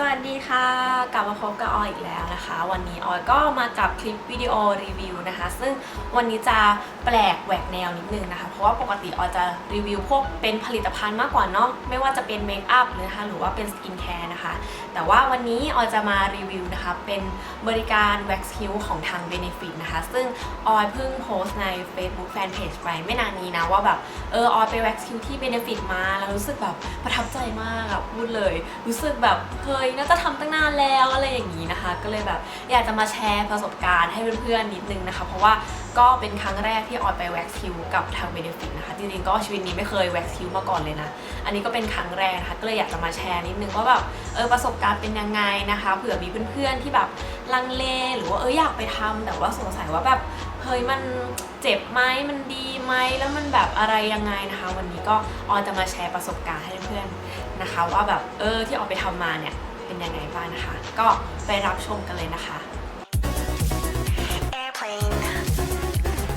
สวั สดีค่ะ กลับมาพบกับออยอีกแล้วนะคะ วันนี้ออยก็มากับคลิปวิดีโอรีวิวนะคะ ซึ่งวันนี้จะแปลกแหวกแนวนิดนึงนะคะ เพราะว่าปกติออยจะรีวิวพวกเป็นผลิตภัณฑ์มากกว่าเนาะไม่ว่าจะเป็นเมคอัพนะคะหรือว่าเป็นสกินแคร์นะคะ แต่ว่าวันนี้ออยจะมารีวิวนะคะ เป็นบริการ wax kill ของทาง Benefit นะคะ ซึ่งออยเพิ่งโพสต์ใน Facebook Fanpage ไปไม่นานนี้นะว่าแบบเออออยไป wax kill ที่ Benefit มาแล้วรู้สึกแบบประทับใจมากอะพูดเลย รู้สึกแบบเคยน่าจะทำตั้งนานแล้วอะไรอย่างนี้นะคะ ก็เลยแบบอยากจะมาแชร์ประสบการณ์ให้เพื่อนๆนิดนึงนะคะ เพราะว่าก็เป็นครั้งแรกที่ออยไป wax kill กับทาง Benefit นะคะจริงๆก็ชีวิตนี้ไม่เคย wax kill มาก่อนเลยนะอันนี้ก็เป็นครั้งแรกนะคะก็เลยอยากจะมาแชร์นิดนึงว่าแบบเออประสบการณ์เป็นยังไงนะคะเผื่อมีเพื่อนๆที่แบบลังเลหรือว่าเอออยากไปทำแต่ว่าสงสัยว่าแบบเฮ้ยมันเจ็บไหมมันดีไหมแล้วมันแบบอะไรยังไงนะคะ วันนี้ก็ออยจะมาแชร์ประสบการณ์ให้เพื่อนๆนะคะ ว่าแบบเออที่ออกไปทำมาเนี่ย ยังไงบ้างนะคะ ก็ไปรับชมกันเลยนะคะ Airplane.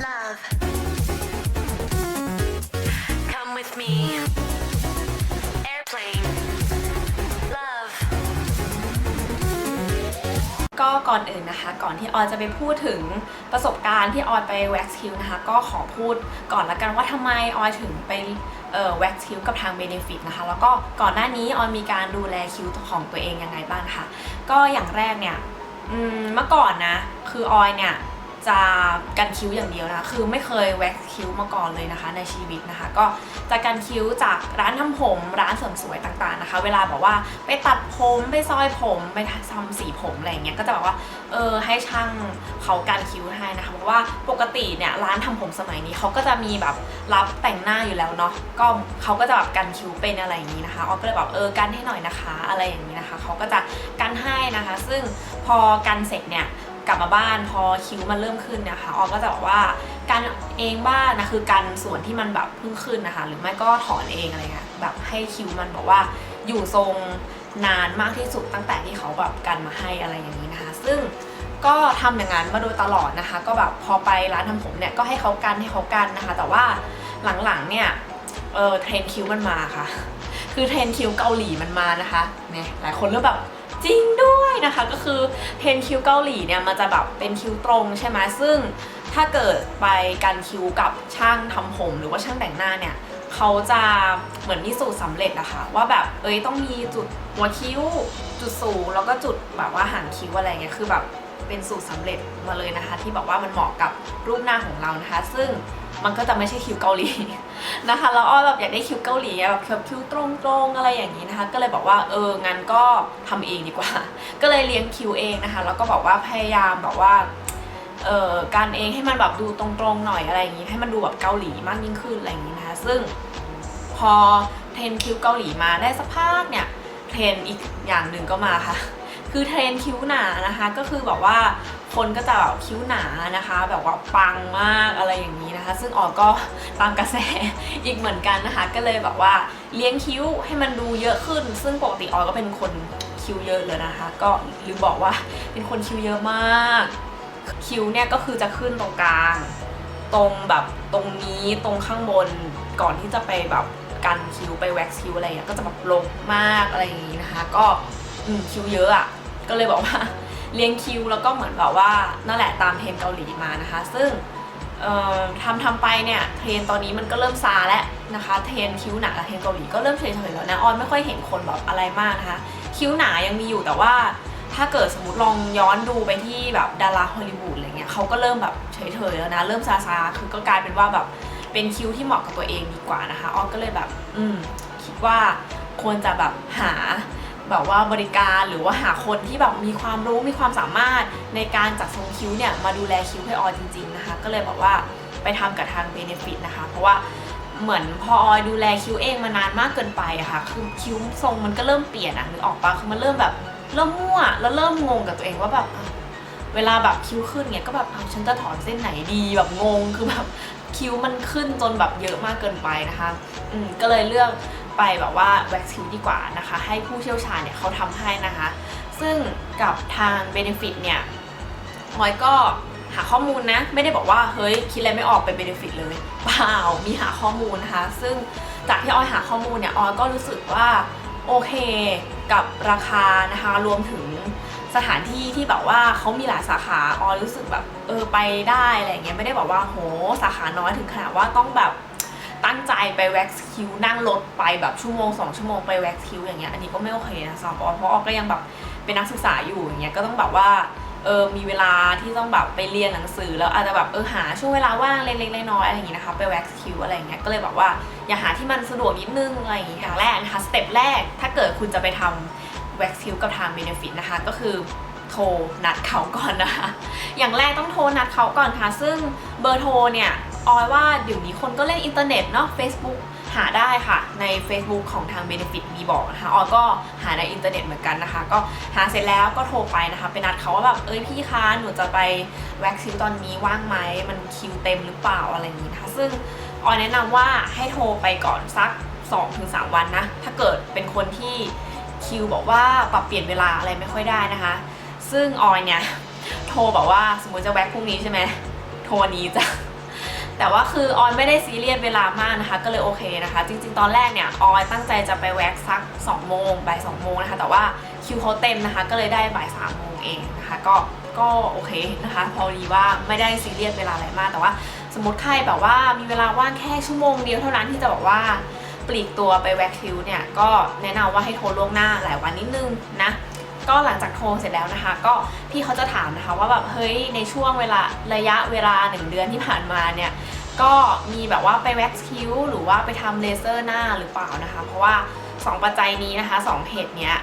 Love. Come with me. ก็ก่อนอื่นนะคะ ก่อนที่ออยจะไปพูดถึงประสบการณ์ที่ออยไปแว็กซ์คิวนะคะ ก็ขอพูดก่อนละกันว่าทำไมออยถึงไปเอ่อ wax kill กับทางเบเนฟิตนะคะ แล้วก็ก่อนหน้านี้ออยมีการดูแลคิ้วของตัวเองยังไงบ้างค่ะก็อย่างแรกเนี่ยเมื่อก่อนนะ คือออยเนี่ย จะกันคิ้วอย่างเดียวนะคือไม่เคยแว็กคิ้วมาก่อนเลยนะคะ ในชีวิตนะคะ ก็จะกันคิ้วจากร้านทำผม ร้านเสริมสวยต่างๆนะคะ เวลาแบบว่าไปตัดผมไปซอยผมไปทำสีผมอะไรเงี้ย ก็จะแบบว่าเออให้ช่างเขากันคิ้วให้นะคะเพราะว่าปกติเนี่ยร้านทำผมสมัยนี้เขาก็จะมีแบบรับแต่งหน้าอยู่แล้วเนาะ ก็เขาก็จะแบบกันคิ้วเป็นอะไรอย่างนี้นะคะออก็เลยแบบเออกันให้หน่อยนะคะ อะไรอย่างนี้นะคะ เขาก็จะกันให้นะคะ ซึ่งพอกันเสร็จเนี่ย กลับมาบ้านพอคิ้วมันเริ่มขึ้นเนะคะออมก็จะบอกว่าการเองบ้านนะคือการส่วนที่มันแบบเพิ่งขึ้นนะคะ หรือไม่ก็ถอนเองอะไรเงี้ยแบบให้คิ้วมันบอกว่าอยู่ทรงนานมากที่สุดตั้งแต่ที่เขาแบบกันมาให้อะไรอย่างนี้นะคะ ซึ่งก็ทำอย่างนั้นมาโดยตลอดนะคะ ก็แบบพอไปร้านทำผมเนี่ยก็ให้เขากันให้เขากันนะคะ แต่ว่าหลังๆเนี่ยเออเทรนคิ้วมันมาค่ะ คือเทรนคิ้วเกาหลีมันมานะคะเนี่ยหลายคนเริ่มแบบ จริงด้วยนะคะ ก็คือเทรนคิวเกาหลีเนี่ยมันจะแบบเป็นคิวตรงใช่ไหมซึ่งถ้าเกิดไปกันคิวกับช่างทำผมหรือว่าช่างแต่งหน้าเนี่ยเขาจะเหมือนมีสูตรสำเร็จนะคะว่าแบบเอ้ยต้องมีจุดหัวคิ้ว จุดสูงแล้วก็จุดแบบว่าหางคิ้วอะไรเงี้ยคือแบบเป็นสูตรสำเร็จมาเลยนะคะ ที่บอกว่ามันเหมาะกับรูปหน้าของเรานะคะ ซึ่ง มันก็จะไม่ใช่คิ้วเกาหลีนะคะ แล้วอ้อแบบอยากได้คิ้วเกาหลีแบบคิ้วตรงๆอะไรอย่างนี้นะคะ ก็เลยบอกว่าเอองั้นก็ทำเองดีกว่า ก็เลยเลี้ยงคิ้วเองนะคะ แล้วก็บอกว่าพยายามแบบว่าเออการเองให้มันแบบดูตรงๆหน่อยอะไรอย่างนี้ ให้มันดูแบบเกาหลีมากยิ่งขึ้นอะไรอย่างนี้นะคะ ซึ่งพอเทรนคิ้วเกาหลีมาได้สักพักเนี่ยเทรนอีกอย่างหนึ่งก็มาค่ะ คือเทรนคิ้วหนานะคะ ก็คือแบบว่า คนก็จะแบบคิ้วหนานะคะ แบบว่าปังมากอะไรอย่างนี้นะคะ ซึ่งออกก็ตามกระแสอีกเหมือนกันนะคะ ก็เลยแบบว่าเลี้ยงคิ้วให้มันดูเยอะขึ้น ซึ่งปกติออยก็เป็นคนคิ้วเยอะเลยนะคะ ก็ลืมบอกว่าเป็นคนคิ้วเยอะมาก คิ้วเนี่ยก็คือจะขึ้นตรงกลาง ตรงแบบตรงนี้ตรงข้างบนก่อนที่จะไปแบบกันคิ้วไปแว็กซ์คิ้วอะไรเงี้ยก็จะแบบลกมากอะไรอย่างนี้นะคะ ก็คิ้วเยอะอะก็เลยบอกว่า เลี้ยงคิวแล้วก็เหมือนแบบว่านั่นแหละตามเทรนเกาหลีมานะคะ ซึ่งทำทำไปเนี่ยเทรนตอนนี้มันก็เริ่มซาแล้วนะคะเทรนคิ้วหนากับเทรนเกาหลีก็เริ่มเฉยๆแล้วนะออนไม่ค่อยเห็นคนแบบอะไรมากนะคะ คิ้วหนายังมีอยู่แต่ว่า ถ้าเกิดสมมติลองย้อนดูไปที่แบบดาราฮอลลีวูดอะไรเงี้ยเขาก็เริ่มแบบเฉยๆแล้วนะเริ่มซาซาคือก็กลายเป็นว่าแบบเป็นคิ้วที่เหมาะกับตัวเองดีกว่านะคะออนก็เลยแบบ อืมคิดว่าควรจะแบบหา แบบว่าบริการหรือว่าหาคนที่แบบมีความรู้มีความสามารถในการจัดทรงคิ้วเนี่ยมาดูแลคิ้วให้ออยจริงๆนะคะก็เลยบอกว่าไปทำกับทางเบเนฟิตนะคะ เพราะว่าเหมือนพอออยดูแลคิ้วเองมานานมากเกินไปอะค่ะคือคิ้วทรงมันก็เริ่มเปลี่ยนอะนึกออกปะคือมันเริ่มแบบเริ่มมั่วแล้วเริ่มงงกับตัวเองว่าแบบเวลาแบบคิ้วขึ้นเนี่ยก็แบบเอะฉันจะถอนเส้นไหนดีแบบงงคือแบบคิ้วมันขึ้นจนแบบเยอะมากเกินไปนะคะอืมก็เลยเลือก ไปแบบว่าแว็กซ์คิวดีกว่านะคะ ให้ผู้เชี่ยวชาญเนี่ยเขาทำให้นะคะ ซึ่งกับทาง Benefit เนี่ยหอยก็หาข้อมูลนะ ไม่ได้บอกว่าเฮ้ยคิดอะไรไม่ออกไป Benefit เลยเปล่ามีหาข้อมูลนะคะ ซึ่งจากที่ออยหาข้อมูลเนี่ยออยก็รู้สึกว่าโอเคกับราคานะคะ รวมถึงสถานที่ที่แบบว่าเขามีหลายสาขาออยรู้สึกแบบเออไปได้อะไรเงี้ยไม่ได้บอกว่าโหสาขาน้อยถึงขนาดว่าต้องแบบ ตั้งใจไปแว็กซ์คิวนั่งรถไปแบบชั่วโมงสองชั่วโมงไปแว็กซ์คิวอย่างเงี้ยอันนี้ก็ไม่โอเคนะสำหรับออเพราะออก็ยังแบบเป็นนักศึกษาอยู่อย่างเงี้ยก็ต้องแบบว่าเออมีเวลาที่ต้องแบบไปเรียนหนังสือแล้วอาจจะแบบเออหาช่วงเวลาว่างเล็กๆน้อยๆอะไรอย่างงี้นะคะไปแว็กซ์คิวอะไรอย่างเงี้ยก็เลยแบบว่าอย่าหาที่มันสะดวกนิดนึงอะไรอย่างงี้อย่างแรกนะคะสเต็ปแรกถ้าเกิดคุณจะไปทำแว็กซ์คิวกับทาง Benefit นะคะก็คือโทรนัดเขาก่อนนะคะ อย่างแรกต้องโทรนัดเขาก่อนค่ะ ซึ่งเบอร์โทรเนี่ย ออยว่าเดี๋ยวนี้คนก็เล่นอินเทอร์เน็ตเนาะ Facebook หาได้ค่ะใน Facebook ของทาง Benefit มีบอกนะคะออยก็หาในอินเทอร์เน็ตเหมือนกันนะคะ ก็หาเสร็จแล้วก็โทรไปนะคะไปนัดเขาว่าแบบเอ้ยพี่คะหนูจะไปแว็กซ์คิวตอนนี้ว่างไหมมันคิวเต็มหรือเปล่าอะไรอย่างนี้นะคะซึ่งออยแนะนำว่าให้โทรไปก่อนสัก 2-3 วันนะ ถ้าเกิดเป็นคนที่คิวบอกว่าปรับเปลี่ยนเวลาอะไรไม่ค่อยได้นะคะ ซึ่งออยเนี่ยโทรบอกว่าสมมติจะแว็กพรุ่งนี้ใช่ไหมโทรวันนี้จะ แต่ว่าคือออยไม่ได้ซีเรียสเวลามากนะคะ ก็เลยโอเคนะคะ จริงๆ ตอนแรกเนี่ยออยตั้งใจจะไปแว็กสัก2โมงบ่าย2โมงนะคะ แต่ว่าคิวเขาเต็มนะคะ ก็เลยได้บ่าย3โมงเองนะคะ ก็ก็โอเคนะคะ พอดีว่าไม่ได้ซีเรียสเวลาอะไรมาก แต่ว่าสมมติใครแบบว่ามีเวลาว่างแค่ชั่วโมงเดียวเท่านั้นที่จะบอกว่าปลีกตัวไปแว็กคิวเนี่ยก็แนะนำว่าให้โทรล่วงหน้าหลายวันนิดนึงนะ ก็หลังจากโทรเสร็จแล้วนะคะ ก็พี่เขาจะถามนะคะว่าแบบเฮ้ยในช่วงเวลาระยะเวลาหนึ่งเดือนที่ผ่านมาเนี่ยก็มีแบบว่าไปแว็กซ์คิวหรือว่าไปทำเลเซอร์หน้าหรือเปล่านะคะ เพราะว่า 2 ปัจจัยนี้นะคะสองเหตุเนี้ย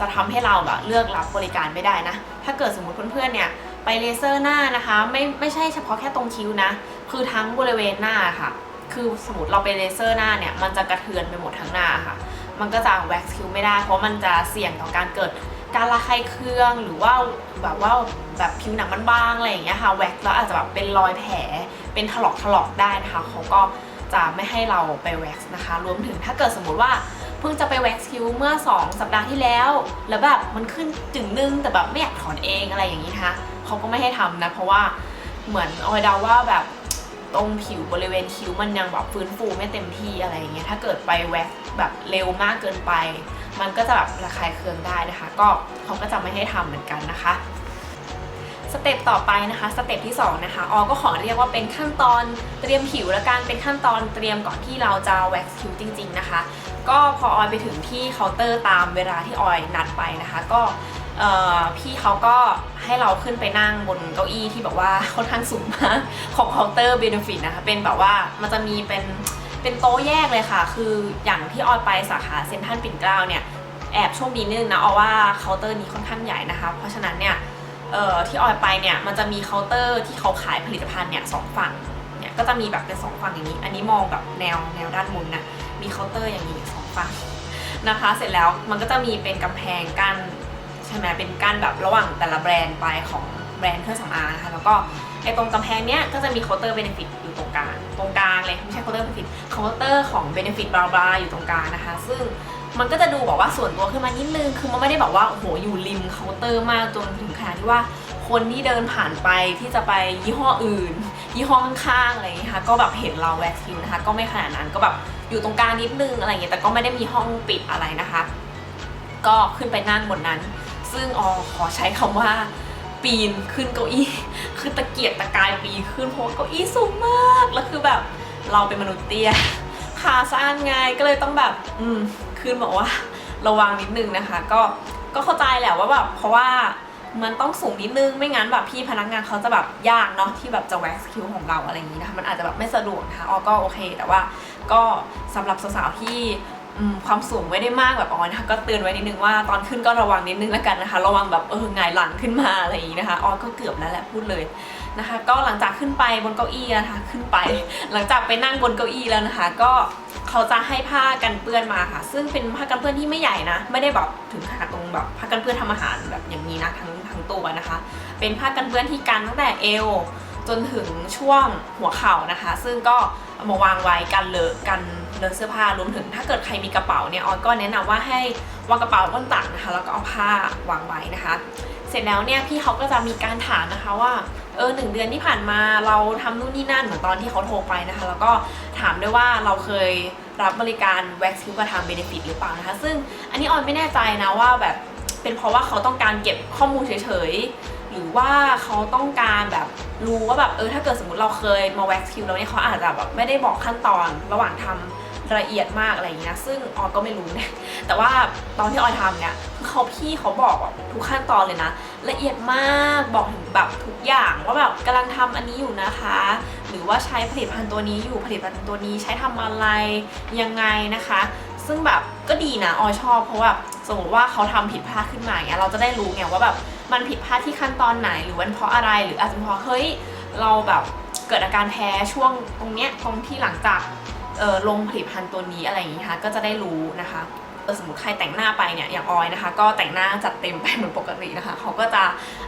จะทำให้เราแบบเลือกรับบริการไม่ได้นะ ถ้าเกิดสมมติเพื่อนๆเนี่ยไปเลเซอร์หน้านะคะไม่ไม่ใช่เฉพาะแค่ตรงคิ้วนะ คือทั้งบริเวณหน้าค่ะ คือสมมติเราไปเลเซอร์หน้าเนี่ยมันจะกระเทือนไปหมดทั้งหน้าค่ะ มันก็จะแว็กซ์คิวไม่ได้ เพราะมันจะเสี่ยงต่อการเกิด การระคายเคืองหรือว่าแบบว่าแบบผิวหนังมันบางอะไรอย่างเงี้ยค่ะแว็กซ์แล้วอาจจะแบบเป็นรอยแผลเป็นถลอกถลอกได้นะคะเขาก็จะไม่ให้เราไปแว็กซ์นะคะ รวมถึงถ้าเกิดสมมุติว่าเพิ่งจะไปแว็กซ์คิวเมื่อ 2 สัปดาห์ที่แล้ว แล้วแบบมันขึ้นจึงนึงแต่แบบไม่อยากถอนเองอะไรอย่างนี้นะคะเขาก็ไม่ให้ทำนะ เพราะว่าเหมือนออยดาว่าแบบตรงผิวบริเวณคิ้วมันยังแบบฟื้นฟูไม่เต็มที่อะไรอย่างเงี้ยถ้าเกิดไปแว็กซ์แบบเร็วมากเกินไป มันก็จะแบบระคายเคืองได้นะคะ ก็เขาก็จะไม่ให้ทำเหมือนกันนะคะสเต็ปต่อไปนะคะสเต็ปที่2นะคะออก็ขอเรียกว่าเป็นขั้นตอนเตรียมผิวและการเป็นขั้นตอนเตรียมก่อนที่เราจะแว็กซ์คิวจริง ๆนะคะ ก็พอออยไปถึงที่เคาน์เตอร์ตามเวลาที่ออยนัดไปนะคะ ก็พี่เขาก็ให้เราขึ้นไปนั่งบนเก้าอี้ที่แบบว่าค่อนข้างสูงมากของเคาน์เตอร์เบนฟิตนะคะเป็นแบบว่ามันจะมีเป็น เป็นโต๊ะแยกเลยค่ะ คืออย่างที่ออยไปสาขาเซ็นทรัลปิ่นเกล้าเนี่ยแอบโชคดีนึงนะออว่าเคาน์เตอร์นี้ค่อนข้างใหญ่นะคะ เพราะฉะนั้นเนี่ยที่ออยไปเนี่ยมันจะมีเคาน์เตอร์ที่เขาขายผลิตภัณฑ์เนี่ยสองฝั่งเนี่ยก็จะมีแบบเป็นสองฝั่งอย่างนี้ อันนี้มองแบบแนวแนวด้านบนนะมีเคาน์เตอร์อย่างนี้สองฝั่งนะคะ เสร็จแล้วมันก็จะมีเป็นกำแพงกั้นใช่ไหมเป็นกั้นแบบระหว่างแต่ละแบรนด์ไปของแบรนด์เครื่องสำอางนะคะแล้วก็ ไอ้ตรงกำแพงเนี้ยก็จะมีเคาน์เตอร์เบนฟิตอยู่ตรงกลางตรงกลางเลยไม่ใช่เคาน์เตอร์เบนฟิตเคาน์เตอร์ของเบนฟิตบลาบลาอยู่ตรงกลางนะคะ ซึ่งมันก็จะดูแบบว่าส่วนตัวขึ้นมานิดนึงคือมันไม่ได้แบบว่าโอ้โหอยู่ริมเคาน์เตอร์มากจนถึงขนาดที่ว่าคนที่เดินผ่านไปที่จะไปยี่ห้ออื่น ยี่ห้อข้างๆอะไรอย่างนี้ค่ะก็แบบเห็นเราแว็กซ์คิวนะคะ ก็ไม่ขนาดนั้นก็แบบอยู่ตรงกลางนิดนึงอะไรอย่างเงี้ยแต่ก็ไม่ได้มีห้องปิดอะไรนะคะ ก็ขึ้นไปนั่งบนนั้น ซึ่งออขอใช้คำว่า ปีนขึ้นเก้าอี้ คือตะเกียกตะกายปีนขึ้นเพราะว่าเก้าอี้สูงมาก แล้วคือแบบเราเป็นมนุษย์เตี้ยขาสั้นไงก็เลยต้องแบบ อืมขึ้นบอกว่า ระวังนิดนึงนะคะ ก็ก็เข้าใจแหละว่าแบบเพราะว่ามันต้องสูงนิดนึงไม่งั้นแบบพี่พนักงานเขาจะแบบยากเนาะที่แบบจะแว็กซ์คิวของเราอะไรอย่างนี้นะคะมันอาจจะแบบไม่สะดวกนะคะออก็โอเค แต่ว่าก็สำหรับสาวๆที่ ความสูงไม่ได้มากแบบออนะคะก็เตือนไว้นิดนึงว่าตอนขึ้นก็ระวังนิดนึงแล้วกันนะคะ ระวังแบบเออหงายหลังขึ้นมาอะไรอย่างนี้นะคะออยก็เกือบแล้วแหละพูดเลยนะคะ ก็หลังจากขึ้นไปบนเก้าอี้นะคะขึ้นไป หลังจากไปนั่งบนเก้าอี้แล้วนะคะ ก็เขาจะให้ผ้ากันเปื้อนมาค่ะ ซึ่งเป็นผ้ากันเปื้อนที่ไม่ใหญ่นะ ไม่ได้แบบถึงขนาดตรงแบบผ้ากันเปื้อนทำอาหารแบบอย่างนี้นะทั้งทั้งตัวนะคะ เป็นผ้ากันเปื้อนที่กันตั้งแต่เอว จนถึงช่วงหัวเข่านะคะ ซึ่งก็มาวางไว้กันเลอะกันเลอะเสื้อผ้ารวมถึงถ้าเกิดใครมีกระเป๋าเนี่ยออยก็แนะนำว่าให้วางกระเป๋าบนตักนะคะ แล้วก็เอาผ้าวางไว้นะคะ เสร็จแล้วเนี่ยพี่เขาก็จะมีการถามนะคะว่าเออหนึ่งเดือนที่ผ่านมาเราทำนู่นนี่นั่นเหมือนตอนที่เขาโทรไปนะคะ แล้วก็ถามด้วยว่าเราเคยรับบริการแว็กซ์คิวกับทางเบเนฟิตหรือเปล่านะคะ ซึ่งอันนี้ออยไม่แน่ใจนะว่าแบบเป็นเพราะว่าเขาต้องการเก็บข้อมูลเฉย หรือว่าเขาต้องการแบบรู้ว่าแบบเออถ้าเกิดสมมติเราเคยมาแว็กซ์คิวแล้วเนี่ยเขาอาจจะแบบไม่ได้บอกขั้นตอนระหว่างทำละเอียดมากอะไรอย่างนี้นะซึ่งออยก็ไม่รู้เนี่ยแต่ว่าตอนที่ออยทำเนี่ยคือเขาพี่เขาบอกแบบทุกขั้นตอนเลยนะ ละเอียดมากบอกถึงแบบทุกอย่างว่าแบบกำลังทำอันนี้อยู่นะคะ หรือว่าใช้ผลิตภัณฑ์ตัวนี้อยู่ผลิตภัณฑ์ตัวนี้ใช้ทำอะไรยังไงนะคะ ซึ่งแบบก็ดีนะออยชอบเพราะว่าสมมติว่าเขาทำผิดพลาดขึ้นมาเงี้ยเราจะได้รู้ไงว่าแบบ มันผิดพลาดที่ขั้นตอนไหนหรือวันเพราะอะไรหรืออาจจะเพราะเฮ้ยเราแบบเกิดอาการแพ้ช่วงตรงเนี้ยตรงที่หลังจากเออลงผลิตภัณฑ์ตัวนี้อะไรอย่างงี้ค่ะก็จะได้รู้นะคะเออสมมติใครแต่งหน้าไปเนี่ยอย่างออยนะคะ ก็แต่งหน้าจัดเต็มไปเหมือนปกตินะคะ เขาก็จะ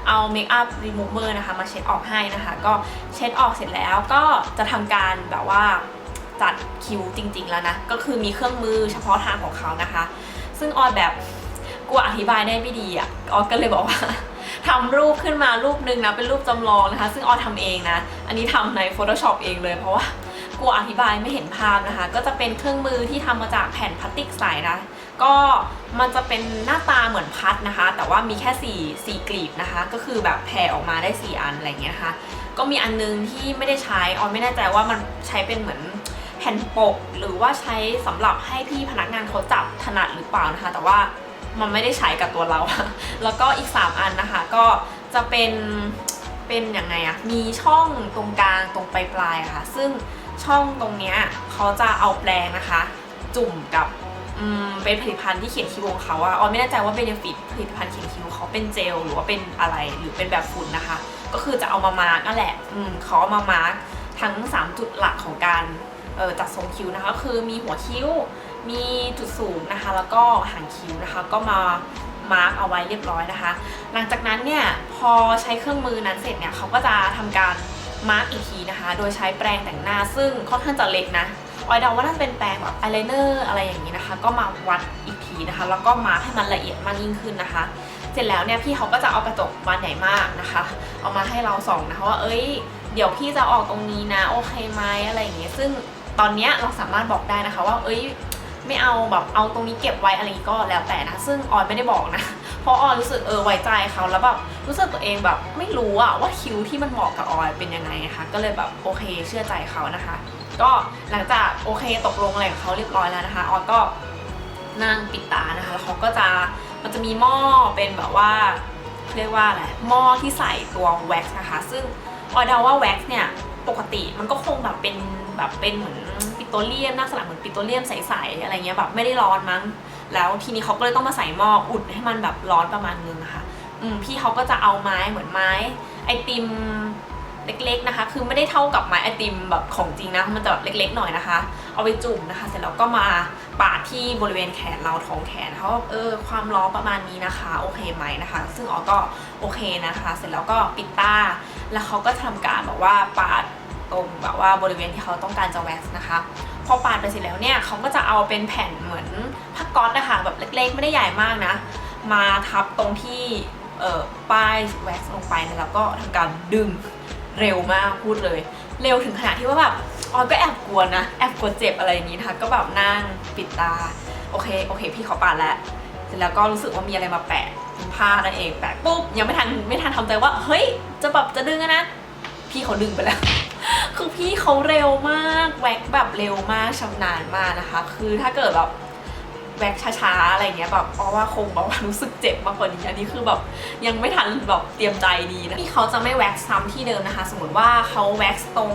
เอาเมคอัพรีมูเวอร์นะคะ มาเช็ดออกให้นะคะ ก็เช็ดออกเสร็จแล้วก็จะทำการแบบว่าจัดคิ้วจริง ๆ แล้วนะ ก็คือมีเครื่องมือเฉพาะทางของเขานะคะ ซึ่งออยแบบ กลัวอธิบายได้ไม่ดีอะออยก็เลยบอกว่าทำรูปขึ้นมารูปหนึ่งนะเป็นรูปจำลองนะคะ ซึ่งออทำเองนะ อันนี้ทำใน Photoshop เองเลยเพราะว่ากลัวอธิบายไม่เห็นภาพนะคะ ก็จะเป็นเครื่องมือที่ทำมาจากแผ่นพลาสติกใสนะก็มันจะเป็นหน้าตาเหมือนพัดนะคะ แต่ว่ามีแค่ 4 4กลีบนะคะ ก็คือแบบแผ่ออกมาได้ 4 อันอะไรเงี้ยนะคะ ก็มีอันนึงที่ไม่ได้ใช้ออไม่แน่ใจว่ามันใช้เป็นเหมือนแผ่นปก หรือว่าใช้สำหรับให้พี่พนักงานเขาจับถนัดหรือเปล่านะคะ แต่ว่า มันไม่ได้ใช้กับตัวเรา แล้วก็อีก 3 อันนะคะ ก็จะเป็นเป็นยังไงอะมีช่องตรงกลางตรงปลายปลายๆอะค่ะ ซึ่งช่องตรงเนี้ยเขาจะเอาแปรงนะคะ จุ่มกับเป็นผลิตภัณฑ์ที่เขียนคิวของเขาอะออไม่แน่ใจว่าเบเนฟิตผลิตภัณฑ์เขียนคิวเขาเป็นเจลหรือว่าเป็นอะไรหรือเป็นแบบฝุ่นนะคะ ก็คือจะเอามามาร์กนั่นแหละเขาเอามามาร์กทั้ง 3 จุดหลักของการออจัดทรงคิ้วนะคะ คือมีหัวคิ้ว มีจุดสูงนะคะ แล้วก็หางคิ้วนะคะก็มามาร์กเอาไว้เรียบร้อยนะคะ หลังจากนั้นเนี่ยพอใช้เครื่องมือนั้นเสร็จเนี่ยเขาก็จะทำการมาร์กอีกทีนะคะ โดยใช้แปรงแต่งหน้าซึ่งค่อนข้างจะเล็กนะออยเดาว่าน่าจะเป็นแปรงแบบอายไลเนอร์อะไรอย่างนี้นะคะ ก็มาวัดอีกทีนะคะ แล้วก็มาร์คให้มันละเอียดมากยิ่งขึ้นนะคะ เสร็จแล้วเนี่ยพี่เขาก็จะเอากระจกบานใหญ่มากนะคะ เอามาให้เราส่องนะคะว่าเอ้ย เดี๋ยวพี่จะออกตรงนี้นะโอเคไหมอะไรอย่างเงี้ยซึ่งตอนเนี้ยเราสามารถบอกได้นะคะว่าเอ้ย ไม่เอาแบบเอาตรงนี้เก็บไว้อะไรนี้ก็แล้วแต่นะ ซึ่งออยไม่ได้บอกนะ เพราะออยรู้สึกเออไว้ใจเขาแล้วแบบรู้สึกตัวเองแบบไม่รู้อะว่าคิ้วที่มันเหมาะกับออยเป็นยังไงนะคะ ก็เลยแบบโอเคเชื่อใจเขานะคะ ก็หลังจากโอเคตกลงอะไรกับเขาเรียบร้อยแล้วนะคะออยก็นั่งปิดตานะคะแล้วเขาก็จะมันจะมีหม้อเป็นแบบว่าเรียกว่าอะไรหม้อที่ใส่ตัวแว็กซ์นะคะ ซึ่งออยเดาว่าแว็กซ์เนี่ยปกติมันก็คงแบบเป็นแบบเป็นเหมือน รเลียมหน้าสลักเหมือนปิโตรเลียมใสๆอะไรเงี้ยแบบไม่ได้ร้อนมั้ง แล้วทีนี้เขาก็เลยต้องมาใส่หม้ออุดให้มันแบบร้อนประมาณนึงนะคะอืมพี่เขาก็จะเอาไม้เหมือนไม้ไอติมเล็กๆนะคะ คือไม่ได้เท่ากับไม้ไอติมแบบของจริงนะ มันจะแบบเล็กๆหน่อยนะคะ เอาไปจุ่มนะคะ เสร็จแล้วก็มาปาดที่บริเวณแขนเราท้องแขนเขาเออความร้อนประมาณนี้นะคะ โอเคไหมนะคะ ซึ่งอ๋อก็โอเคนะคะ เสร็จแล้วก็ปิดตา แล้วเขาก็ทำการแบบว่าปาด ตรงแบบว่าบริเวณที่เขาต้องการจะแว็กซ์นะคะ พอปาดไปเสร็จแล้วเนี่ยเขาก็จะเอาเป็นแผ่นเหมือนผ้าก๊อซนะคะแบบเล็กๆ ไม่ได้ใหญ่มากนะ มาทับตรงที่เอ่อป้ายแว็กซ์ลงไปนะแล้วก็ทำการดึงเร็วมากพูดเลย เร็วถึงขนาดที่ว่าแบบออก็แอบกลัวนะ แอบกลัวเจ็บอะไรอย่างนี้นะคะก็แบบนั่งปิดตา โอเคโอเค พี่เขาปาดแล้วเสร็จแล้วก็รู้สึกว่ามีอะไรมาแปะผ้านั่นเองแปะปุ๊บยังไม่ทันไม่ทันทำใจว่า เฮ้ย จะแบบจะดึงอะนะ พี่เขาดึงไปแล้ว คือพี่เขาเร็วมากแว็กแบบเร็วมากชำนาญมากนะคะ คือถ้าเกิดแบบแว็กช้าๆอะไรเงี้ยแบบเพราะว่าคงแบบว่ารู้สึกเจ็บมากกว่านี้อันนี้คือแบบยังไม่ทันแบบเตรียมใจดีนะพี่เขาจะไม่แว็กซ้ำที่เดิมนะคะ สมมติว่าเขาแว็กตรง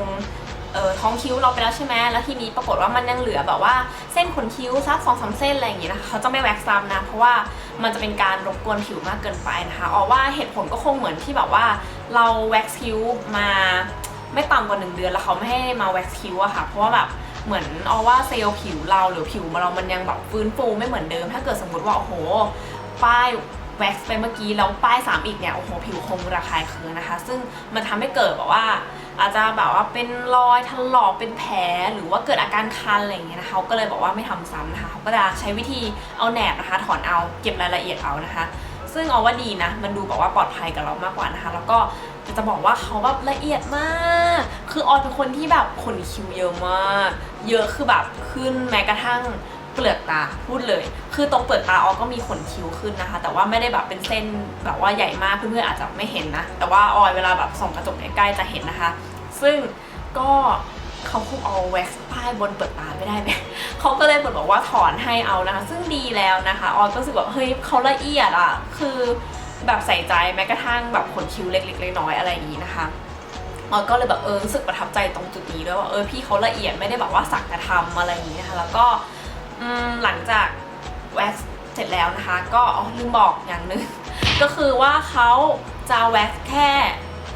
เออท้องคิ้วเราไปแล้วใช่ไหมแล้วทีนี้ปรากฏว่ามันยังเหลือแบบว่าเส้นขนคิ้วสักสองสามเส้นอะไรอย่างเงี้ยนะคะเขาจะไม่แว็กซ้ำนะ เพราะว่ามันจะเป็นการรบกวนผิวมากเกินไปนะคะอ๋อว่าเหตุผลก็คงเหมือนที่แบบว่าเราแว็กคิ้วมา ไม่ต่ำกว่าหนึ่งเดือนแล้วเขาไม่ให้มาแว็กซ์คิ้วอะค่ะ เพราะว่าแบบเหมือนเอาว่าเซลล์ผิวเราหรือผิวเรามันยังแบบฟื้นฟูไม่เหมือนเดิม ถ้าเกิดสมมติว่าโอ้โห ป้ายแว็กซ์ไปเมื่อกี้แล้วป้ายสามอีกเนี่ยโอ้โหผิวคงระคายเคืองนะคะ ซึ่งมันทำให้เกิดแบบว่า อาจจะแบบว่าเป็นรอยถลอกเป็นแผลหรือว่าเกิดอาการคันอะไรอย่างเงี้ยนะคะเขาก็เลยบอกว่าไม่ทำซ้ำนะคะเขาก็จะใช้วิธีเอาแหนบนะคะ ถอนเอาเก็บรายละเอียดเอานะคะ ซึ่งเอาว่าดีนะ มันดูแบบว่าปลอดภัยกับเรามากกว่านะคะ แล้วก็ จะบอกว่าเขาแบบละเอียดมาก คือออยเป็นคนที่แบบขนคิ้วเยอะมาก เยอะคือแบบขึ้นแม้กระทั่งเปลือกตาพูดเลย คือตรงเปลือกตาออยก็มีขนคิ้วขึ้นนะคะ แต่ว่าไม่ได้แบบเป็นเส้นแบบว่าใหญ่มากเพื่อนๆอาจจะไม่เห็นนะ แต่ว่าออยเวลาแบบส่องกระจกใกล้ๆจะเห็นนะคะ ซึ่งก็เขาคงเอาแว็กซ์ป้ายบนเปลือกตาไม่ได้ไหมเขาก็เลยเหมือนบอกว่าถอนให้เอานะคะ ซึ่งดีแล้วนะคะ ออยก็รู้สึกแบบเฮ้ยเขาละเอียดอะ คือ แบบใส่ใจแม้กระทั่งแบบขนคิ้วเล็กๆน้อยๆอะไรอย่างนี้นะคะออยก็เลยแบบเออรู้สึกประทับใจตรงจุดนี้ด้วยว่าเออพี่เขาละเอียดไม่ได้แบบว่าสักแต่ทำอะไรอย่างนี้นะคะ แล้วก็หลังจากแว็กซ์เสร็จแล้วนะคะ ก็อ๋อลืมบอกอย่างหนึ่งก็คือว่าเขาจะแว็กซ์แค่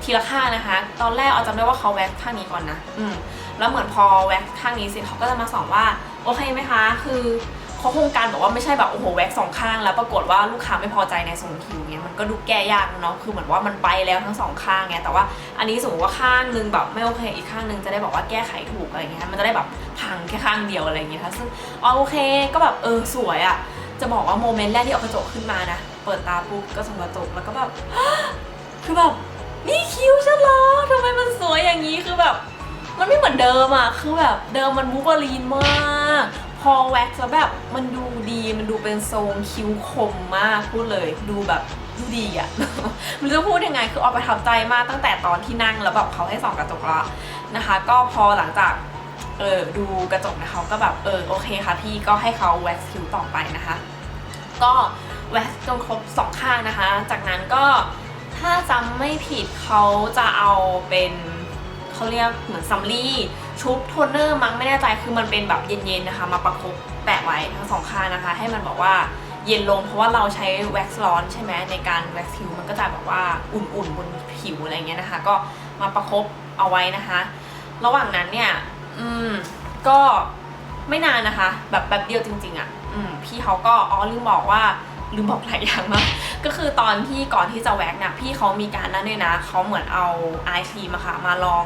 ทีละข้างนะคะ ตอนแรกเอาจำได้ว่าเขาแว็กซ์ข้างนี้ก่อนนะ อืมแล้วเหมือนพอแว็กซ์ข้างนี้เสร็จเขาก็จะมาสอนว่าโอเคไหมคะ คือ เขาโครงการบอกว่าไม่ใช่แบบโอ้โหแว็กสองข้างแล้วปรากฏว่าลูกค้าไม่พอใจในทรงคิ้วเงี้ยมันก็ดูแก้ยากเนาะคือเหมือนว่ามันไปแล้วทั้งสองข้างไงแต่ว่าอันนี้สมมติว่าข้างนึงแบบไม่โอเคอีกข้างนึงจะได้บอกว่าแก้ไขถูกอะไรเงี้ยมันจะได้แบบพังแค่ข้างเดียวอะไรเงี้ยค่ะซึ่งอ๋อโอเคก็แบบเออสวยอะจะบอกว่าโมเมนต์แรกที่เอากระจกขึ้นมานะเปิดตาปุ๊บก็ส่องกระจกแล้วก็แบบคือแบบนี่คิ้วฉันเหรอทำไมมันสวยอย่างนี้คือแบบ มันไม่เหมือนเดิมอะคือแบบเดิมมันมูเบลีนมาก พอแว็กซ์แล้วแบบมันดูดีมันดูเป็นทรงคิ้วคมมากพูดเลยดูแบบดูดีอะมันจะพูดยังไงคือออกประทับใจมากตั้งแต่ตอนที่นั่งแล้วแบบเขาให้ส่องกระจกละนะคะ ก็พอหลังจากเออดูกระจกนะคะก็แบบเออโอเคค่ะพี่ก็ให้เขาแว็กซ์คิ้วต่อไปนะคะ ก็แว็กซ์จนครบสองข้างนะคะ จากนั้นก็ถ้าจำไม่ผิดเขาจะเอาเป็นเขาเรียกเหมือนซัมลี่ ชุบโทนเนอร์มั้งไม่แน่ใจคือมันเป็นแบบเย็นๆนะคะ มาประคบแปะไว้ทั้งสองข้างนะคะ ให้มันบอกว่าเย็นลงเพราะว่าเราใช้แว็กซ์ร้อนใช่ไหมในการแว็กซ์คิวมันก็จะแบบว่าอุ่นๆบนผิวอะไรเงี้ยนะคะ ก็มาประคบเอาไว้นะคะ ระหว่างนั้นเนี่ย อืม ก็ไม่นานนะคะ แบบแบบเดียวจริง ๆอะ อืม พี่เขาก็อ๋อลืมบอกว่าลืมบอกหลายอย่างมากก็คือตอนที่ก่อนที่จะแว็กนี่ยพี่เขามีการนั่นด้วยนะเขาเหมือนเอาไอครีมอะค่ะ มาลอง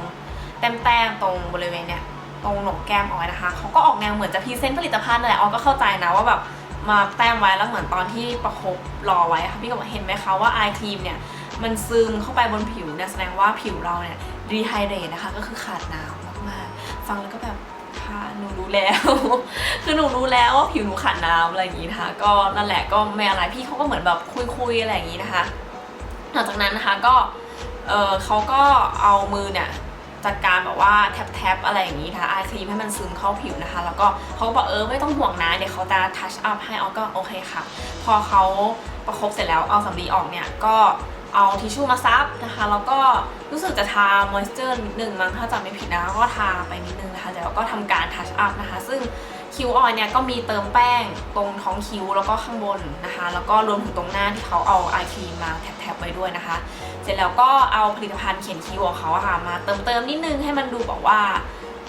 แต้มๆตรงบริเวณเนี่ยตรงหนกแก้มออยนะคะเขาก็ออกแนวเหมือนจะพรีเซนต์ผลิตภัณฑ์นั่นแหละออยก็เข้าใจนะว่าแบบมาแต้มไว้แล้วเหมือนตอนที่ประคบรอไว้ค่ะพี่ก็บอกเห็นไหมคะว่าไอครีมเนี่ยมันซึมเข้าไปบนผิวเนี่ยแสดงว่าผิวเราเนี่ยดีไฮเดรตนะคะก็คือขาดน้ำมากๆฟังแล้วก็แบบค่ะหนูรู้แล้ว คือหนูรู้แล้วว่าผิวหนูขาดน้ำอะไรอย่างนี้นะคะ ก็นั่นแหละก็ไม่อะไรพี่เขาก็เหมือนแบบคุยๆอะไรอย่างนี้นะคะหลังจากนั้นนะคะก็เออเขาก็เอามือเนี่ย จัดการแบบว่าแท็บๆอะไรอย่างนี้นะคะไอครีมให้มันซึมเข้าผิวนะคะ แล้วก็เขาก็บอกเออไม่ต้องห่วงนะเดี๋ยวเขาจะทัชอัพให้เอาก็โอเคค่ะ พอเขาประคบเสร็จแล้วเอาสำลีออกเนี่ยก็เอาทิชชู่มาซับนะคะ แล้วก็รู้สึกจะทามอยสเจอร์นิดนึงมั้งถ้าจำไม่ผิดนะก็ทาไปนิดนึงนะคะแล้วก็ทำการทัชอัพนะคะ ซึ่ง คิ้วออยเนี่ยก็มีเติมแป้งตรงท้องคิ้วแล้วก็ข้างบนนะคะ แล้วก็รวมถึงตรงหน้าที่เขาเอาไอครีมมาแทบๆไว้ด้วยนะคะ เสร็จแล้วก็เอาผลิตภัณฑ์เขียนคิ้วของเขาค่ะมาเติมเติมนิดนึงให้มันดูแบบว่า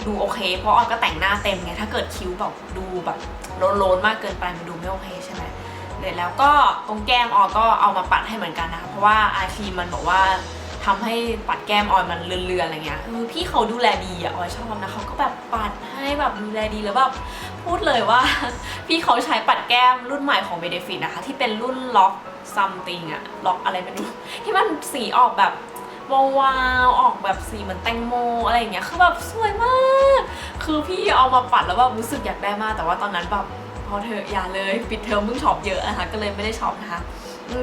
ดูโอเค เพราะออยก็แต่งหน้าเต็มไงถ้าเกิดคิ้วแบบดูแบบโลนๆมากเกินไปมันดูไม่โอเคใช่ไหมเสร็จแล้วก็ตรงแก้มออยก็เอามาปัดให้เหมือนกันนะคะเพราะว่าไอครีมมันบอกว่า ทำให้ปัดแก้มออยมันเลือนๆอะไรเงี้ยเออพี่เขาดูแลดีอะออยชอบนะเขาก็แบบปัดให้แบบดูแลดีแล้วแบบพูดเลยว่า พี่เขาใช้ปัดแก้มรุ่นใหม่ของเบเดฟิตนะคะ ที่เป็นรุ่นล็อกซัมติงอะล็อกอะไรไม่รู้ที่มันสีออกแบบวาวๆออกแบบสีเหมือนแตงโมอะไรอย่างเงี้ยคือแบบสวยมาก คือพี่เอามาปัดแล้วแบบรู้สึกอยากได้มาก แต่ว่าตอนนั้นแบบพอเธออย่าเลย ปิดเทอมเพิ่งช็อปเยอะนะคะก็เลยไม่ได้ช็อปนะคะ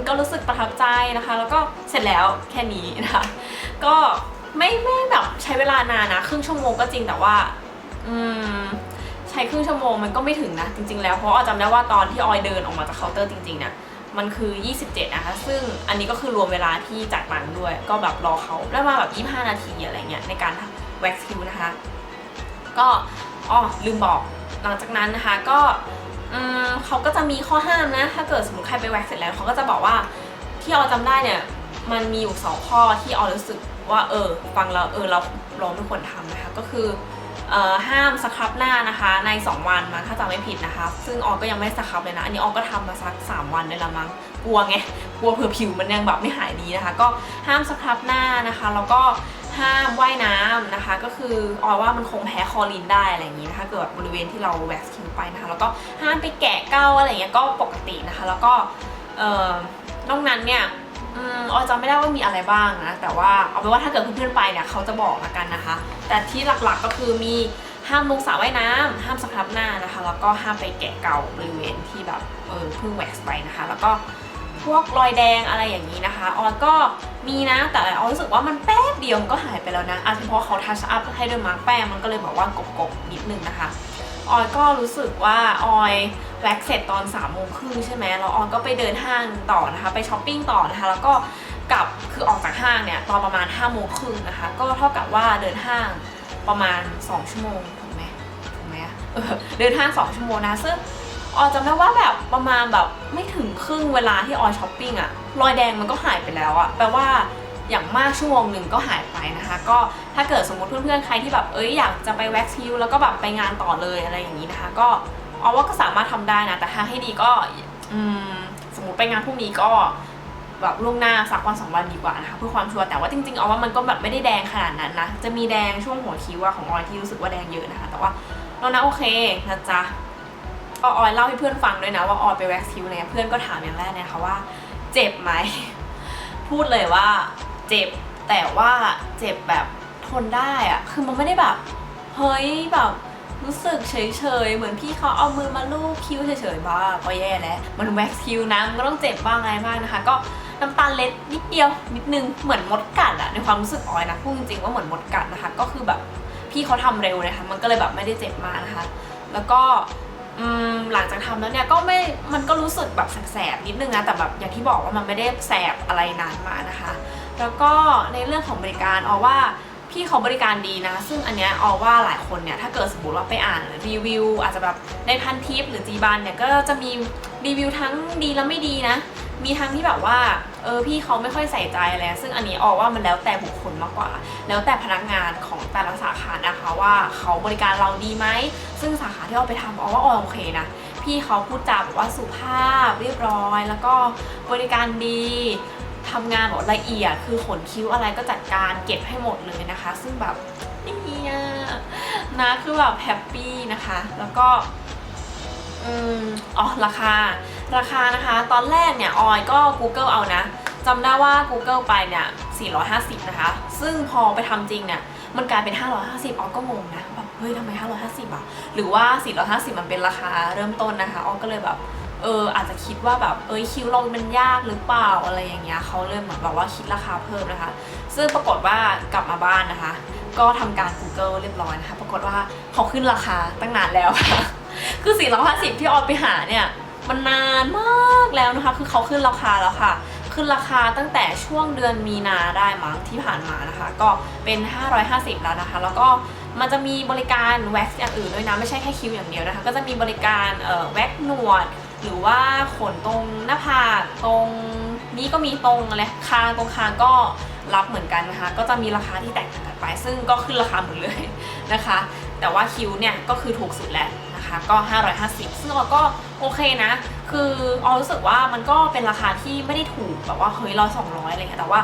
ก็รู้สึกประทับใจนะคะ แล้วก็เสร็จแล้วแค่นี้นะคะ ก็ไม่ไม่แบบใช้เวลานานนะครึ่งชั่วโมงก็จริงแต่ว่า อืมใช้ครึ่งชั่วโมงมันก็ไม่ถึงนะ จริง ๆ แล้วเพราะออยจำได้ว่าตอนที่ออยเดินออกมาจากเคาน์เตอร์จริงๆเนี่ยมันคือ 27 นะคะ ซึ่งอันนี้ก็คือรวมเวลาที่จัดตังด้วย ก็แบบรอเขาได้มาแบบ 25 นาทีอะไรเงี้ยในการแว็กซ์คิวนะคะ ก็อ๋อลืมบอกหลังจากนั้นนะคะก็ เขาก็จะมีข้อห้ามนะ ถ้าเกิดสมมติใครไปแว็กเสร็จแล้วเขาก็จะบอกว่าที่ออยจำได้เนี่ยมันมีอยู่สองข้อที่ออรู้สึกว่าเออฟังแล้วเออเราเราไม่ควรทำนะคะก็คือห้ามสครับหน้านะคะใน 2 วันมาถ้าจำไม่ผิดนะคะ ซึ่งออก็ยังไม่สครับเลยนะ อันนี้ออก็ทำมาสัก 3 วันได้ละมั้งกลัวไงกลัวเผื่อผิวมันยังแบบไม่หายดีนะคะ ก็ห้ามสครับหน้านะคะ แล้วก็ ห้ามว่ายน้ำนะคะ ก็คือออยว่ามันคงแพ้คอรีนได้อะไรอย่างนี้นะคะเกิดบริเวณที่เราแว็กซ์คิ้วไปนะคะ แล้วก็ห้ามไปแกะเก้าอะไรอย่างเงี้ยก็ปกตินะคะ แล้วก็เอ่อนอกนั้นเนี่ยออยจำไม่ได้ว่ามีอะไรบ้างนะ แต่ว่าเอาเป็นว่าถ้าเกิดเพื่อนๆไปเนี่ยเขาจะบอกละกันนะคะ แต่ที่หลักๆก็คือมีห้ามลงสระว่ายน้ำห้ามสครับหน้านะคะ แล้วก็ห้ามไปแกะเก่าบริเวณที่แบบเออเพิ่งแว็กซ์ไปนะคะ แล้วก็ พวกรอยแดงอะไรอย่างนี้นะคะ ออยก็มีนะแต่ออยรู้สึกว่ามันแป๊บเดียวมันก็หายไปแล้วนะอาจจะเพราะเขาทัชอัพให้ด้วยมาร์กแป้งมันก็เลยแบอกว่ากบๆนิดนึงนะคะออยก็รู้สึกว่าออยแว็กเสร็จตอน3ามโมงครึ่งใช่ไหมแล้วออยก็ไปเดินห้างต่อนะคะไปช้อปปิ้งต่อนะคะแล้วก็กลับคือออกจากห้างเนี่ยตอนประมาณ5้าโมงครึ่งนะคะก็เท่ากับว่าเดินห้างประมาณ 2 ชั่วโมงถูกไหมถูกไหมอะเออเดินห้าง 2 ชั่วโมงนะซึ่ง ออยจำได้ว่าแบบประมาณแบบไม่ถึงครึ่งเวลาที่ออยช้อปปิ้งอะรอยแดงมันก็หายไปแล้วอะแปลว่าอย่างมากชั่วโมงหนึ่งก็หายไปนะคะ ก็ถ้าเกิดสมมติเพื่อนๆใครที่แบบเอ้ยอยากจะไปแว็กซ์คิวแล้วก็แบบไปงานต่อเลยอะไรอย่างนี้นะคะ ก็เอว่าก็สามารถทำได้นะ แต่ถ้าให้ดีก็อืมสมมติไปงานพรุ่งนี้ก็แบบล่วงหน้าสักวันสองวันดีกว่านะคะเพื่อความชัวร์แต่ว่าจริงๆเอาว่ามันก็แบบไม่ได้แดงขนาดนั้นนะ จะมีแดงช่วงหัวคิ้วอะของออยที่รู้สึกว่าแดงเยอะนะคะ แต่ว่าเรานะโอเคนะจ๊ะ ออยเล่าให้เพื่อนฟังด้วยนะว่าออยไปแว็กซ์คิวเนี่ยเพื่อนก็ถามอย่างแรกเนี่ยค่ะว่า เจ็บไหม พูดเลยว่าเจ็บแต่ว่าเจ็บแบบทนได้อะคือมันไม่ได้แบบเฮ้ยแบบรู้สึกเฉยๆ เหมือนพี่เขาเอามือมาลูบคิ้วเฉยๆ บ้าก็แย่แล้ว มันแว็กซ์คิ้วนะมันก็ต้องเจ็บบ้างไรบ้างนะคะ ก็น้ำตาลเล็ดนิดเดียวนิดนึงเหมือนมดกัดอะในความรู้สึกออยนะพูดจริงๆว่าเหมือนมดกัดนะคะ ก็คือแบบพี่เขาทำเร็วนะคะ มันก็เลยแบบไม่ได้เจ็บมากนะคะ แล้วก็ หลังจากทำแล้วเนี่ยก็ไม่มันก็รู้สึกแบบแสบๆนิดนึงนะแต่แบบอย่างที่บอกว่ามันไม่ได้แสบอะไรนานมานะคะ แล้วก็ในเรื่องของบริการออว่าพี่เขาบริการดีนะ ซึ่งอันเนี้ยออว่าหลายคนเนี่ยถ้าเกิดสมมติว่าไปอ่านรีวิว อาจจะแบบในพันทิปหรือจีบันเนี่ยก็จะมีรีวิวทั้งดีและไม่ดีนะ มีทั้งที่แบบว่าเออพี่เขาไม่ค่อยใส่ใจอะไรซึ่งอันนี้ออว่ามันแล้วแต่บุคคลมากกว่า แล้วแต่พนักงานของแต่ละสาขานะคะว่าเขาบริการเราดีไหมซึ่งสาขาที่ออไปทำออว่าออโอเคนะพี่เขาพูดจาแบบว่าสุภาพเรียบร้อย แล้วก็บริการดีทำงานแบบละเอียดคือขนคิ้วอะไรก็จัดการเก็บให้หมดเลยนะคะ ซึ่งแบบนี่อะนะคือแบบแฮปปี้นะคะ แล้วก็อืมอ๋อราคา ราคานะคะ ตอนแรกเนี่ยออยก็ Google เอานะจำได้ว่า Google ไปเนี่ย 450 นะคะ ซึ่งพอไปทำจริงเนี่ย มันกลายเป็น 550ออยก็งงนะ แบบ เฮ้ยทำไม 550อะ หรือว่า 450 มันเป็นราคาเริ่มต้นนะคะออยก็เลยแบบ เออ อาจจะคิดว่าแบบ เอ้ย คิวเรามันยากหรือเปล่า อะไรอย่างเงี้ยเขาเลยเหมือนแบบว่าคิดราคาเพิ่มนะคะ ซึ่งปรากฏว่ากลับมาบ้านนะคะ ก็ทำการ Google เรียบร้อยนะคะ ปรากฏว่าเขาขึ้นราคาตั้งนานแล้ว คือ 450 ที่ออยไปหาเนี่ย มันนานมากแล้วนะคะ คือเขาขึ้นราคาแล้วค่ะ ขึ้นราคาตั้งแต่ช่วงเดือนมีนาได้มั้งที่ผ่านมานะคะ ก็เป็น 550 แล้วนะคะ แล้วก็มันจะมีบริการแว็กซ์อย่างอื่นด้วยนะ ไม่ใช่แค่คิ้วอย่างเดียวนะคะ ก็จะมีบริการเอ่อแว็กหนวด หรือว่าขนตรงหน้าผากตรงนี้ก็มีตรงอะไรคางตรงคางก็รับเหมือนกันนะคะ ก็จะมีราคาที่แตกต่างกันไป ซึ่งก็ขึ้นราคาหมดเลยนะคะ แต่ว่าคิวเนี่ยก็คือถูกสุดแล้ว นะคะ ก็ 550 ซึ่งเราก็โอเคนะ คือออรู้สึกว่ามันก็เป็นราคาที่ไม่ได้ถูกแบบว่าเฮ้ยร้อยสองร้อยอะไรเงี้ยแต่ว่า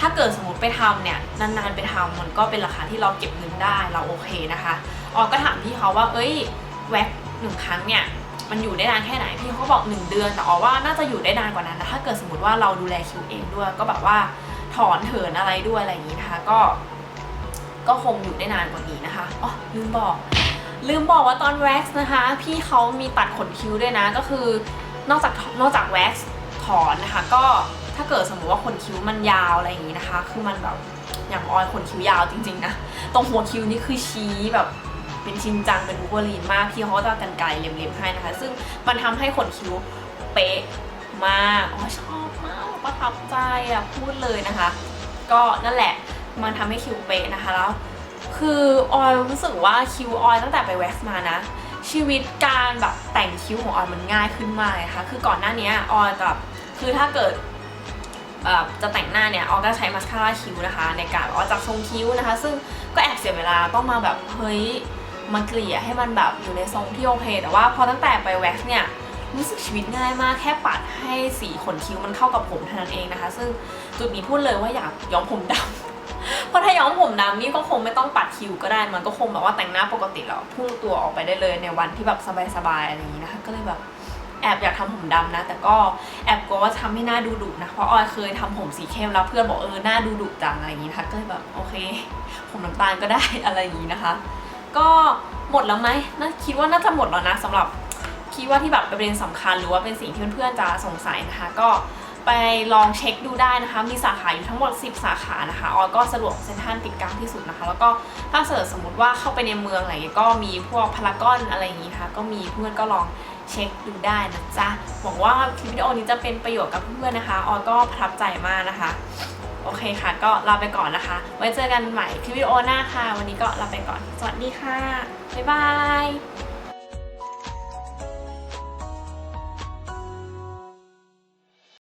ถ้าเกิดสมมติไปทำเนี่ยนานๆไปทำมันก็เป็นราคาที่เราเก็บเงินได้เราโอเคนะคะออก็ถามพี่เขาว่าเอ้ยแว็กหนึ่งครั้งเนี่ยมันอยู่ได้นานแค่ไหนพี่เขาก็บอก 1 เดือน แต่ออว่าน่าจะอยู่ได้นานกว่านั้นนะถ้าเกิดสมมติว่าเราดูแลคิวเองด้วย ก็แบบว่าถอนเถินอะไรด้วยอะไรอย่างนี้นะคะก็ ก็คงอยู่ได้นานกว่านี้นะคะอ๋อลืมบอก ลืมบอกว่าตอนแว็กซ์นะคะ พี่เขามีตัดขนคิ้วด้วยนะ ก็คือนอกจากนอกจากแว็กซ์ถอนนะคะ ก็ถ้าเกิดสมมติว่าขนคิ้วมันยาวอะไรอย่างนี้นะคะ คือมันแบบอย่างออยขนคิ้วยาวจริงๆนะตรงหัวคิ้วนี่คือชี้แบบเป็นชินจังเป็นวูเวอรีนมากพี่เขาจะเอากันไกลเล็มๆให้นะคะ ซึ่งมันทำให้ขนคิ้วเป๊ะมากอ๋อชอบมากประทับใจอะพูดเลยนะคะ ก็นั่นแหละมันทำให้คิ้วเป๊ะนะคะแล้ว คือออยรู้สึกว่าคิวออยตั้งแต่ไปแว็กซ์มานะ ชีวิตการแบบแต่งคิ้วของออยมันง่ายขึ้นมากนะคะคือก่อนหน้านี้ออยแบบคือถ้าเกิดแบบจะแต่งหน้าเนี่ยออยก็ใช้มาสคาร่าคิ้วนะคะ ในการออยจับทรงคิ้วนะคะ ซึ่งก็แอบเสียเวลาต้องมาแบบเฮ้ยมาเกลี่ยให้มันแบบอยู่ในทรงที่โอเค แต่ว่าพอตั้งแต่ไปแว็กซ์เนี่ยรู้สึกชีวิตง่ายมากแค่ปัดให้สีขนคิ้วมันเข้ากับผมเท่านั้นเองนะคะ ซึ่งจุดนี้พูดเลยว่าอยากย้อมผมดำ เพราะถ้าย้อมผมดำนี่ก็คงไม่ต้องปัดคิวก็ได้ มันก็คงแบบว่าแต่งหน้าปกติแล้วพุ่งตัวออกไปได้เลยในวันที่แบบสบายๆอะไรอย่างนี้นะคะ ก็เลยแบบแอบอยากทำผมดำนะ แต่ก็แอบกลัวว่าทำให้หน้าดูดุนะ เพราะออยเคยทำผมสีเข้มแล้วเพื่อนบอกเออหน้าดูดุจังอะไรอย่างนี้นะคะก็เลยแบบโอเค ผมน้ำตาลก็ได้อะไรอย่างนี้นะคะ ก็หมดแล้วไหมน่าคิดว่าน่าจะหมดแล้วนะสำหรับคิดว่าที่แบบประเด็นสำคัญหรือว่าเป็นสิ่งที่เพื่อนๆจะสงสัยนะคะ ก็ ไปลองเช็คดูได้นะคะ มีสาขาอยู่ทั้งหมด 10 สาขานะคะ ออยก็สะดวกเซ็นทรัลติดกลางที่สุดนะคะ แล้วก็ถ้าเสิร์ชสมมติว่าเข้าไปในเมืองอะไรก็มีพวกพารากอนอะไรอย่างงี้นะคะ ก็มีเพื่อนก็ลองเช็คดูได้นะจ๊ะ หวังว่าคลิปวิดีโอนี้จะเป็นประโยชน์กับเพื่อนนะคะ ออยก็ประทับใจมากนะคะ โอเคค่ะ ก็ลาไปก่อนนะคะ ไว้เจอกันใหม่คลิปวิดีโอหน้าค่ะ วันนี้ก็ลาไปก่อน สวัสดีค่ะ บ๊ายบาย